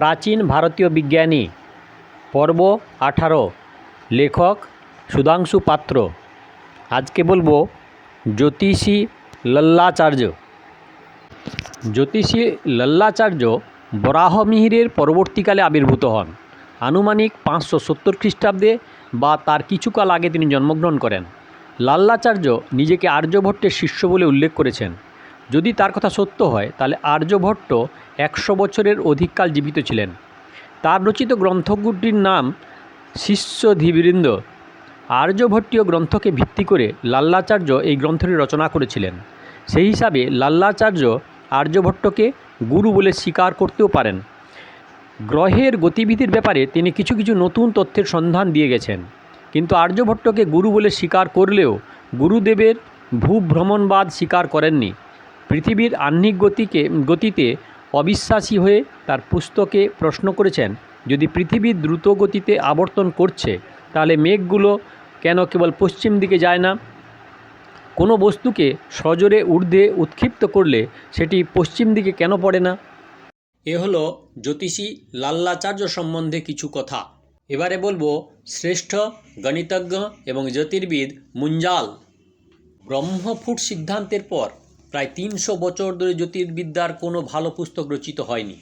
প্রাচীন ভারতীয় বিজ্ঞানী। পর্ব আঠারো। লেখক সুধাংশু পাত্র। আজকে বলব জ্যোতিষী লল্লাচার্য। জ্যোতিষী লল্লাচার্য বরাহমিহিরের পরবর্তীকালে আবির্ভূত হন। আনুমানিক পাঁচশো সত্তর খ্রিস্টাব্দে বা তার কিছুকাল আগে তিনি জন্মগ্রহণ করেন। লাল্লাচার্য নিজেকে আর্যভট্টের শিষ্য বলে উল্লেখ করেছেন। যদি তার কথা সত্য হয়, তাহলে আর্যভট্ট একশো বছরের অধিককাল জীবিত ছিলেন। তার রচিত গ্রন্থগুলির নাম শিষ্যধীবৃন্দ। আর্যভট্টীয় গ্রন্থকে ভিত্তি করে লাল্লাচার্য এই গ্রন্থটি রচনা করেছিলেন। সেই হিসাবে লাল্লাচার্য আর্যভট্টকে গুরু বলে স্বীকার করতেও পারেন। গ্রহের গতিবিধির ব্যাপারে তিনি কিছু কিছু নতুন তথ্যের সন্ধান দিয়ে গেছেন। কিন্তু আর্যভট্টকে গুরু বলে স্বীকার করলেও গুরুদেবের ভূভ্রমণবাদ স্বীকার করেননি। পৃথিবীর আহ্নিক গতিকে, গতিতে অবিশ্বাসী হয়ে তার পুস্তকে প্রশ্ন করেছেন, যদি পৃথিবী দ্রুত গতিতে আবর্তন করছে, তাহলে মেঘগুলো কেন কেবল পশ্চিম দিকে যায় না? কোনো বস্তুকে সজোরে ঊর্ধ্বে উৎক্ষিপ্ত করলে সেটি পশ্চিম দিকে কেন পড়ে না? এ হলো জ্যোতিষী লাল্লাচার্য সম্বন্ধে কিছু কথা। এবারে বলব, শ্রেষ্ঠ, গণিতজ্ঞ এবং জ্যোতির্বিদ মুঞ্জাল। ব্রহ্মফুট সিদ্ধান্তের পর প্রায় তিনশো বছর ধরে জ্যোতির্বিদ্যার কোনো ভালো পুস্তক রচিত হয়নি।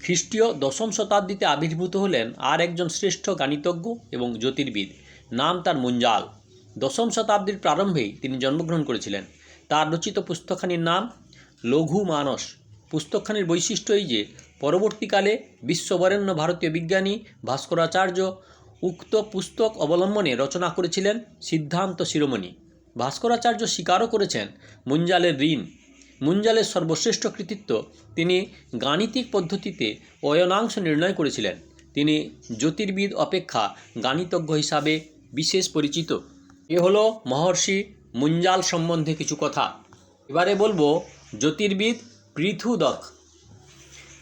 খ্রিস্টীয় দশম শতাব্দীতে আবির্ভূত হলেন আর একজন শ্রেষ্ঠ গাণিতজ্ঞ এবং জ্যোতির্বিদ, নাম তার মুঞ্জাল। দশম শতাব্দীর প্রারম্ভেই তিনি জন্মগ্রহণ করেছিলেন। তার রচিত পুস্তকখানির নাম লঘু মানস। পুস্তকখানির বৈশিষ্ট্য এই যে, পরবর্তীকালে বিশ্ববরেণ্য ভারতীয় বিজ্ঞানী ভাস্করাচার্য উক্ত পুস্তক অবলম্বনে রচনা করেছিলেন সিদ্ধান্ত শিরোমণি। ভাস্করাচার্য স্বীকারও করেছেন মুঞ্জালের ঋণ। মুঞ্জালের সর্বশ্রেষ্ঠ কৃতিত্ব তিনি গাণিতিক পদ্ধতিতে অয়নাংশ নির্ণয় করেছিলেন। তিনি জ্যোতির্বিদ অপেক্ষা গাণিতজ্ঞ হিসাবে বিশেষ পরিচিত। এ হলো মহর্ষি মুঞ্জাল সম্বন্ধে কিছু কথা। এবারে বলব জ্যোতির্বিদ পৃথুদক।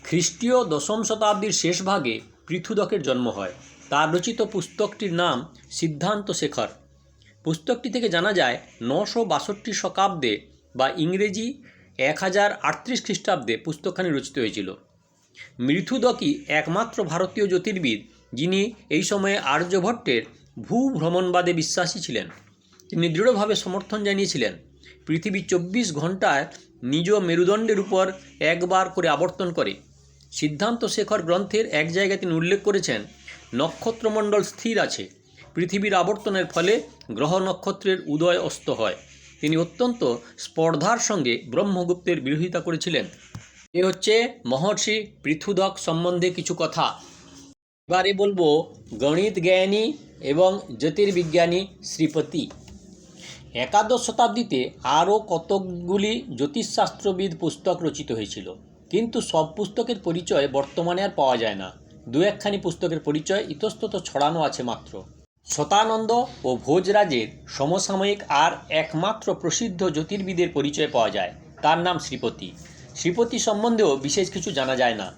খ্রিস্টীয় দশম শতাব্দীর শেষ ভাগে পৃথুদকের জন্ম হয়। তার রচিত পুস্তকটির নাম সিদ্ধান্ত শেখর। পুস্তকটি থেকে জানা যায়, নশো বাষট্টি শতাব্দে বা ইংরেজি এক হাজার আটত্রিশ খ্রিস্টাব্দে পুস্তকখানি রচিত হয়েছিল। মৃথুদকই একমাত্র ভারতীয় জ্যোতির্বিদ যিনি এই সময়ে আর্যভট্টের ভূভ্রমণবাদে বিশ্বাসী ছিলেন। তিনি দৃঢ়ভাবে সমর্থন জানিয়েছিলেন, পৃথিবী চব্বিশ ঘন্টায় নিজ মেরুদণ্ডের উপর একবার করে আবর্তন করে। সিদ্ধান্ত শেখর গ্রন্থের এক জায়গায় তিনি উল্লেখ করেছেন, নক্ষত্রমণ্ডল স্থির আছে পৃথিবীর আবর্তনের ফলে গ্রহ নক্ষত্রের উদয় অস্ত হয়। তিনি অত্যন্ত স্পর্ধার সঙ্গে ব্রহ্মগুপ্তের বিরোধিতা করেছিলেন। এ হচ্ছে মহর্ষি পৃথুদক সম্বন্ধে কিছু কথা। এবারে বলব গণিত জ্ঞানী এবং জ্যোতির্বিজ্ঞানী শ্রীপতি। একাদশ শতাব্দীতে আরও কতকগুলি জ্যোতিষশাস্ত্রবিদ পুস্তক রচিত হয়েছিল। কিন্তু সব পুস্তকের পরিচয় বর্তমানে আর পাওয়া যায় না। দু একখানি পুস্তকের পরিচয় ইতস্তত ছড়ানো আছে মাত্র। শতানন্দ ও ভোজরাজের সমসাময়িক আর একমাত্র প্রসিদ্ধ জ্যোতির্বিদের পরিচয় পাওয়া যায়। তার নাম শ্রীপতি। শ্রীপতি সম্বন্ধেও বিশেষ কিছু জানা যায় না।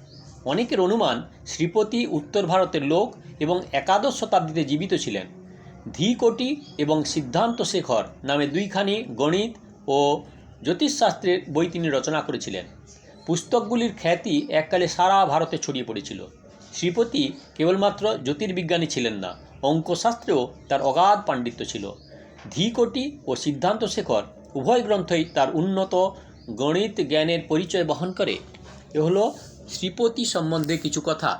অনেকের অনুমান শ্রীপতি উত্তর ভারতের লোক এবং একাদশ শতাব্দীতে জীবিত ছিলেন। ধীকোটি এবং সিদ্ধান্ত শেখর নামে দুইখানি গণিত ও জ্যোতিষশাস্ত্রের বই তিনি রচনা করেছিলেন। পুস্তকগুলির খ্যাতি এককালে সারা ভারতে ছড়িয়ে পড়েছিল। শ্রীপতি কেবলমাত্র জ্যোতির্বিজ্ঞানী ছিলেন না। অঙ্কশাস্ত্রেও তার অগাধ পাণ্ডিত্য ছিল। ধীকোটি ও সিদ্ধান্ত শেখর উভয় গ্রন্থই তার উন্নত গণিত জ্ঞানের পরিচয় বহন করে। এ হলো শ্রীপতি সম্বন্ধে কিছু কথা।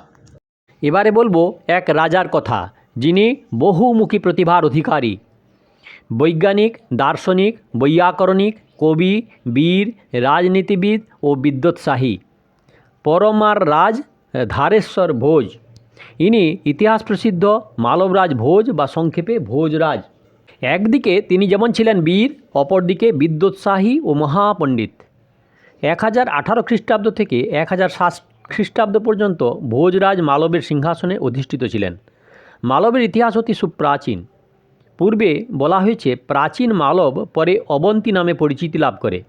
এবারে বলব এক রাজার কথা, যিনি বহুমুখী প্রতিভার অধিকারী। বৈজ্ঞানিক, দার্শনিক, বৈয়াকরণিক, কবি, বীর, রাজনীতিবিদ ও বিদ্যোৎসাহী। পরমার রাজ, ধারেশ্বর ভোজ। ইনি ইতিহাস প্রসিদ্ধ, মালবরাজ ভোজ বা সংক্ষেপে ভোজরাজ। একদিকে তিনি যেমন ছিলেন বীর, অপরদিকে বিদ্যোৎসাহী ও মহাপণ্ডিত। এক হাজার আঠারো খ্রিস্টাব্দ থেকে এক হাজার সাত খ্রিস্টাব্দ পর্যন্ত ভোজরাজ মালবের সিংহাসনে অধিষ্ঠিত ছিলেন। মালবের ইতিহাস অতি সুপ্রাচীন। পূর্বে বলা হয়েছে, প্রাচীন মালব পরে অবন্তী নামে পরিচিতি লাভ করে।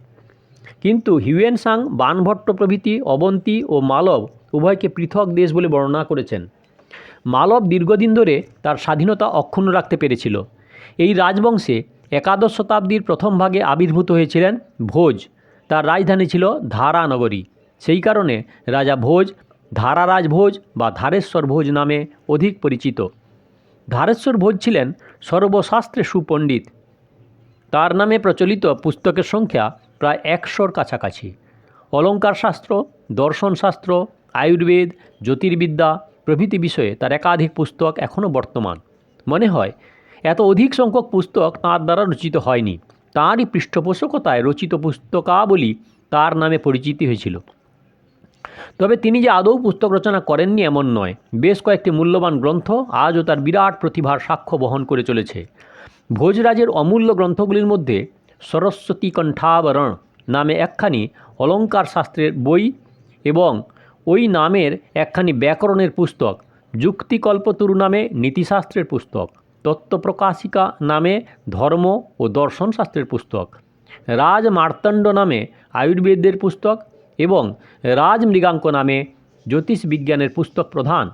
কিন্তু হিউয়েন সাং বানভট্ট প্রভৃতি অবন্তী ও মালব উভয়কে পৃথক দেশ বলে বর্ণনা করেছেন। মালব দীর্ঘদিন ধরে তার স্বাধীনতা অক্ষুণ্ণ রাখতে পেরেছিল। এই রাজবংশে একাদশ শতাব্দীর প্রথম ভাগে আবির্ভূত হয়েছিলেন ভোজ। তার রাজধানী ছিল ধারা নগরী সেই কারণে রাজা ভোজ, ধারারাজ ভোজ বা ধারেশ্বর ভোজ নামে অধিক পরিচিত। ধারেশ্বর ভোজ ছিলেন সর্বশাস্ত্রে সুপণ্ডিত। তার নামে প্রচলিত পুস্তকের সংখ্যা প্রায় একশোর কাছাকাছি। অলঙ্কার শাস্ত্র দর্শনশাস্ত্র, আয়ুর্বেদ, জ্যোতির্বিদ্যা প্রভৃতি বিষয়ে তার একাধিক পুস্তক এখনও বর্তমান। মনে হয়, এত অধিক সংখ্যক পুস্তক তাঁর দ্বারা রচিত হয়নি। তাঁরই পৃষ্ঠপোষকতায় রচিত পুস্তকাবলী তার নামে পরিচিতি হয়েছিল। তবে তিনি যে আদৌ পুস্তক রচনা করেননি এমন নয়। বেশ কয়েকটি মূল্যবান গ্রন্থ আজও তার বিরাট প্রতিভার সাক্ষ্য বহন করে চলেছে। ভোজরাজের অমূল্য গ্রন্থগুলির মধ্যে সরস্বতী কণ্ঠাবরণ নামে একখানি অলঙ্কার শাস্ত্রের বই এবং ওই নামের একখানি ব্যাকরণের পুস্তক যুক্তিকল্পতরু নামে নীতিশাস্ত্রের পুস্তক, তত্ত্বপ্রকাশিকা নামে ধর্ম ও দর্শন শাস্ত্রের পুস্তক রাজ মার্তণ্ড নামে আয়ুর্বেদের পুস্তক এবং রাজমৃগাঙ্ক নামে জ্যোতিষ বিজ্ঞানের পুস্তক প্রধান।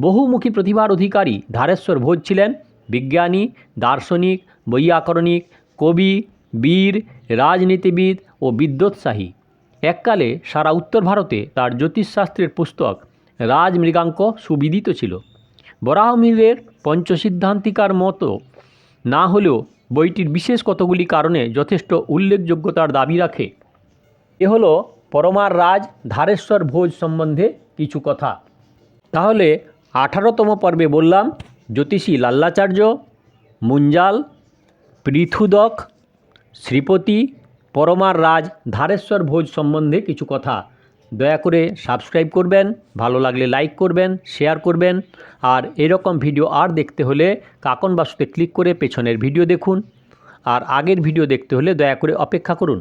বহুমুখী প্রতিভার অধিকারী ধারেশ্বর ভোজ ছিলেন। বিজ্ঞানী, দার্শনিক, বৈয়াকরণিক, কবি, বীর, রাজনীতিবিদ ও বিদ্যোৎসাহী। এককালে সারা উত্তর ভারতে তার জ্যোতিষশাস্ত্রের পুস্তক রাজমৃগাঙ্ক সুবিদিত ছিল। বরাহমিরের পঞ্চসিদ্ধান্তিকার মতো না হলেও বইটির বিশেষ কতগুলি কারণে যথেষ্ট উল্লেখযোগ্যতার দাবি রাখে। এ হলো পরমার রাজ, ধারেশ্বর ভোজ সম্বন্ধে কিছু কথা। তাহলে আঠারোতম পর্বে বললাম, জ্যোতিষী লাল্লাচার্য, মুঞ্জাল, পৃথুদক, শ্রীপতি পরমার রাজ ধারেশ্বর ভোজ সম্বন্ধে কিছু কথা। দয়া করে সাবস্ক্রাইব করবেন, ভালো লাগলে লাইক করবেন, শেয়ার করবেন, আর এরকম ভিডিও আর দেখতে হলে কাকন বাসুতে ক্লিক করে পেছনের ভিডিও দেখুন। আর আগের ভিডিও দেখতে হলে দয়া করে অপেক্ষা করুন।